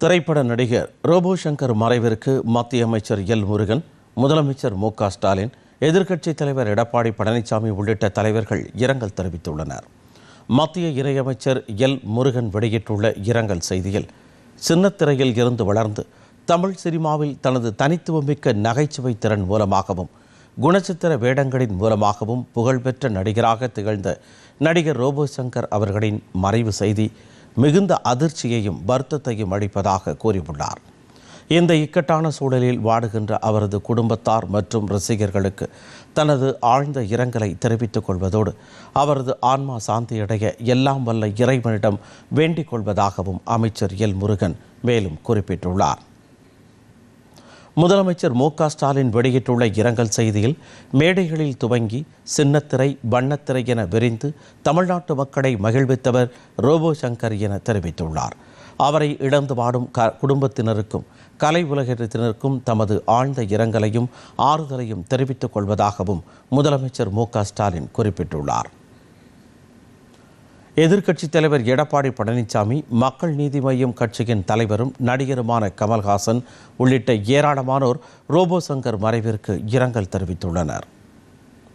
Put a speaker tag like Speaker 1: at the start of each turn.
Speaker 1: திரைப்பட நடிகர் ரோபோ சங்கர் மறைவிற்கு மத்திய அமைச்சர் எல் முருகன் முதலமைச்சர் மு க ஸ்டாலின் எதிர்க்கட்சித் தலைவர் எடப்பாடி பழனிசாமி உள்ளிட்ட தலைவர்கள் இரங்கல் தெரிவித்துள்ளனர். மத்திய இணையமைச்சர் எல் முருகன் வெளியிட்டுள்ள இரங்கல் செய்தியில் சின்னத்திரையில் இருந்து வளர்ந்து தமிழ் சினிமாவில் தனது தனித்துவமிக்க நகைச்சுவை திறன் மூலமாகவும் குணச்சித்திர வேடங்களின் மூலமாகவும் புகழ்பெற்ற நடிகராக திகழ்ந்த நடிகர் ரோபோ சங்கர் அவர்களின் மறைவு செய்தி மிகுந்த அதிர்ச்சியையும் வருத்தத்தையும் அளிப்பதாக கூறியுள்ளார். இந்த இக்கட்டான சூழலில் வாடுகின்ற அவரது குடும்பத்தார் மற்றும் ரசிகர்களுக்கு தனது ஆழ்ந்த இரங்கலை தெரிவித்துக் கொள்வதோடு அவரது ஆன்மா சாந்தியடைய எல்லாம் வல்ல இறைவனிடம் வேண்டிக் கொள்வதாகவும் அமைச்சர் எல் முருகன் மேலும் குறிப்பிட்டுள்ளார். முதலமைச்சர் மு க ஸ்டாலின் வெளியிட்டுள்ள இரங்கல் செய்தியில் மேடைகளில் துவங்கி சின்னத்திரை வண்ணத்திரை என விரிந்து தமிழ்நாட்டு மக்களை மகிழ்வித்தவர் ரோபோ சங்கர் என தெரிவித்துள்ளார். அவரை இழந்து வாடும் க குடும்பத்தினருக்கும் கலை உலகத்தினருக்கும் தமது ஆழ்ந்த இரங்கலையும் ஆறுதலையும் தெரிவித்துக் கொள்வதாகவும் முதலமைச்சர் மு க ஸ்டாலின் குறிப்பிட்டுள்ளார். எதிர்க்கட்சித் தலைவர் எடப்பாடி பழனிசாமி மக்கள் நீதி மய்யம் கட்சியின் தலைவரும் நடிகருமான கமல்ஹாசன் உள்ளிட்ட ஏராளமானோர் ரோபோ சங்கர் மறைவிற்கு இரங்கல் தெரிவித்துள்ளனர்.